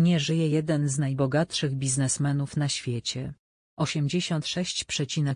nie żyje jeden z najbogatszych biznesmenów na świecie. 86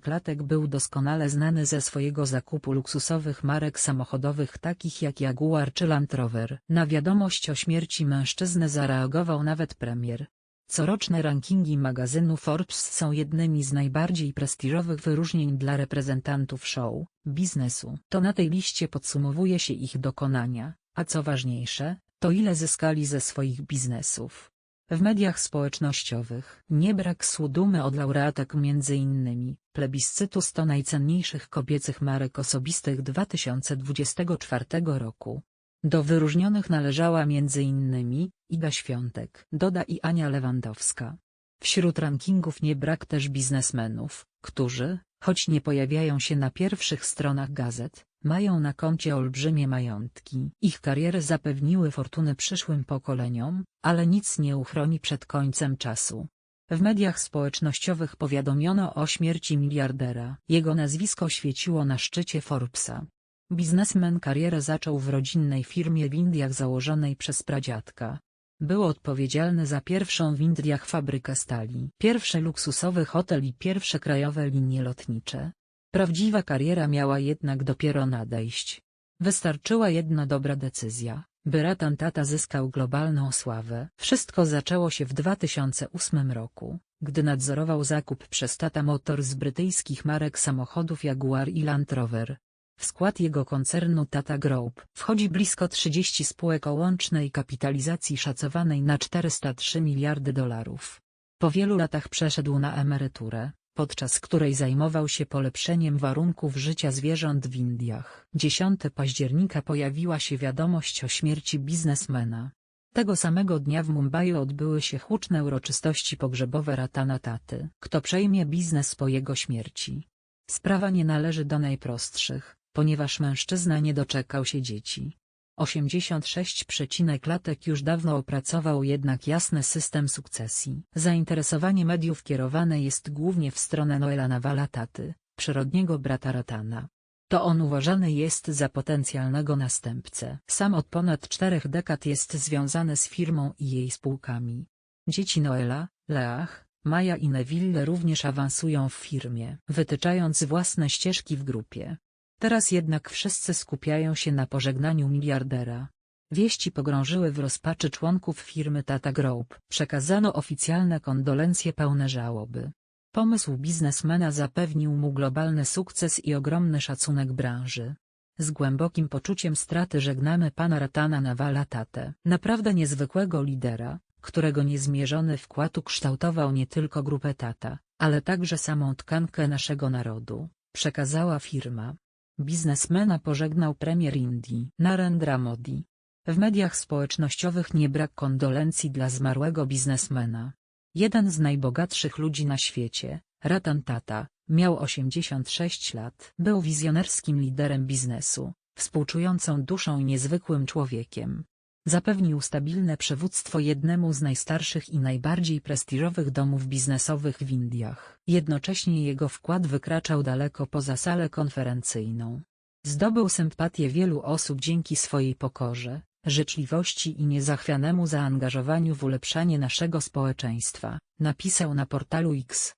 latek był doskonale znany ze swojego zakupu luksusowych marek samochodowych takich jak Jaguar czy Land Rover. Na wiadomość o śmierci mężczyzny zareagował nawet premier. Coroczne rankingi magazynu Forbes są jednymi z najbardziej prestiżowych wyróżnień dla reprezentantów show, biznesu. To na tej liście podsumowuje się ich dokonania, a co ważniejsze, to ile zyskali ze swoich biznesów. W mediach społecznościowych nie brak słudumy od laureatek m.in. plebiscytu 100 najcenniejszych kobiecych marek osobistych 2024 roku. Do wyróżnionych należała m.in. Iga Świątek, Doda i Ania Lewandowska. Wśród rankingów nie brak też biznesmenów, którzy, choć nie pojawiają się na pierwszych stronach gazet, mają na koncie olbrzymie majątki. Ich kariery zapewniły fortuny przyszłym pokoleniom, ale nic nie uchroni przed końcem czasu. W mediach społecznościowych powiadomiono o śmierci miliardera. Jego nazwisko świeciło na szczycie Forbesa. Biznesmen karierę zaczął w rodzinnej firmie w Indiach założonej przez pradziadka. Był odpowiedzialny za pierwszą w Indiach fabrykę stali, pierwszy luksusowy hotel i pierwsze krajowe linie lotnicze. Prawdziwa kariera miała jednak dopiero nadejść. Wystarczyła jedna dobra decyzja, by Ratan Tata zyskał globalną sławę. Wszystko zaczęło się w 2008 roku, gdy nadzorował zakup przez Tata Motors brytyjskich marek samochodów Jaguar i Land Rover. W skład jego koncernu Tata Group wchodzi blisko 30 spółek o łącznej kapitalizacji szacowanej na 403 miliardy dolarów. Po wielu latach przeszedł na emeryturę, podczas której zajmował się polepszeniem warunków życia zwierząt w Indiach. 10 października pojawiła się wiadomość o śmierci biznesmena. Tego samego dnia w Mumbai odbyły się huczne uroczystości pogrzebowe Ratana Taty. Kto przejmie biznes po jego śmierci? Sprawa nie należy do najprostszych, ponieważ mężczyzna nie doczekał się dzieci. 86 latek już dawno opracował jednak jasny system sukcesji. Zainteresowanie mediów kierowane jest głównie w stronę Noela Nawala Taty, przyrodniego brata Ratana. To on uważany jest za potencjalnego następcę. Sam od ponad czterech dekad jest związany z firmą i jej spółkami. Dzieci Noela, Leach, Maja i Neville również awansują w firmie, wytyczając własne ścieżki w grupie. Teraz jednak wszyscy skupiają się na pożegnaniu miliardera. Wieści pogrążyły w rozpaczy członków firmy Tata Group. Przekazano oficjalne kondolencje pełne żałoby. Pomysł biznesmena zapewnił mu globalny sukces i ogromny szacunek branży. Z głębokim poczuciem straty żegnamy pana Ratana Nawala Tatę. Naprawdę niezwykłego lidera, którego niezmierzony wkład ukształtował nie tylko grupę Tata, ale także samą tkankę naszego narodu, przekazała firma. Biznesmena pożegnał premier Indii Narendra Modi. W mediach społecznościowych nie brak kondolencji dla zmarłego biznesmena. Jeden z najbogatszych ludzi na świecie, Ratan Tata, miał 86 lat. Był wizjonerskim liderem biznesu, współczującą duszą i niezwykłym człowiekiem. Zapewnił stabilne przywództwo jednemu z najstarszych i najbardziej prestiżowych domów biznesowych w Indiach. Jednocześnie jego wkład wykraczał daleko poza salę konferencyjną. Zdobył sympatię wielu osób dzięki swojej pokorze, życzliwości i niezachwianemu zaangażowaniu w ulepszanie naszego społeczeństwa, napisał na portalu X.